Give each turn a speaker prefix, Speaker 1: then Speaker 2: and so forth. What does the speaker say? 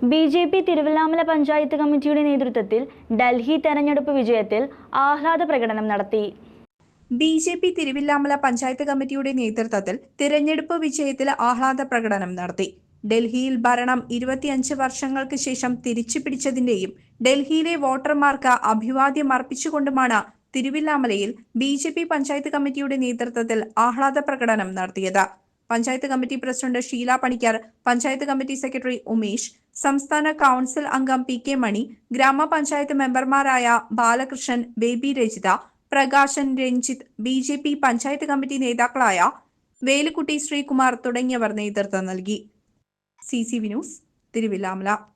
Speaker 1: B J P Thiruvillamala panchayat കമ്മിറ്റിയുടെ നേതൃത്വത്തിൽ ഡൽഹി തെരഞ്ഞെടുപ്പ് വിജയത്തിൽ ആഹ്ലാദ പ്രകടനം നടത്തി.
Speaker 2: B J P Thiruvillamala panchayat കമ്മിറ്റിയുടെ നേതൃത്വത്തിൽ തിരഞ്ഞെടുപ്പ് വിജയത്തിൽ ആഹ്ലാദ പ്രകടനം നടത്തി. ഡൽഹിയിൽ ഭരണം ഇരുപത്തിയഞ്ച് വർഷങ്ങൾക്ക് ശേഷം തിരിച്ചു പിടിച്ചതിന്റെയും ഡൽഹിയിലെ വോട്ടർമാർക്ക് അഭിവാദ്യം അർപ്പിച്ചുകൊണ്ടുമാണ് തിരുവില്ലാമലയിൽ B J P panchayat committee നേതൃത്വത്തിൽ ആഹ്ലാദ പ്രകടനം നടത്തിയത്. Panchayat committee president Sheela Panicker panchayat committee secretary Umesh സംസ്ഥാന കൗൺസിൽ അംഗം പി കെ മണി ഗ്രാമപഞ്ചായത്ത് മെമ്പർമാരായ Balakrishnan Baby Rajitha Prakashan Ranjith B J P panchayat committee നേതാക്കളായ വേലുക്കുട്ടി ശ്രീകുമാർ തുടങ്ങിയവർ നേതൃത്വം നൽകി. C C V news Thiruvillamala.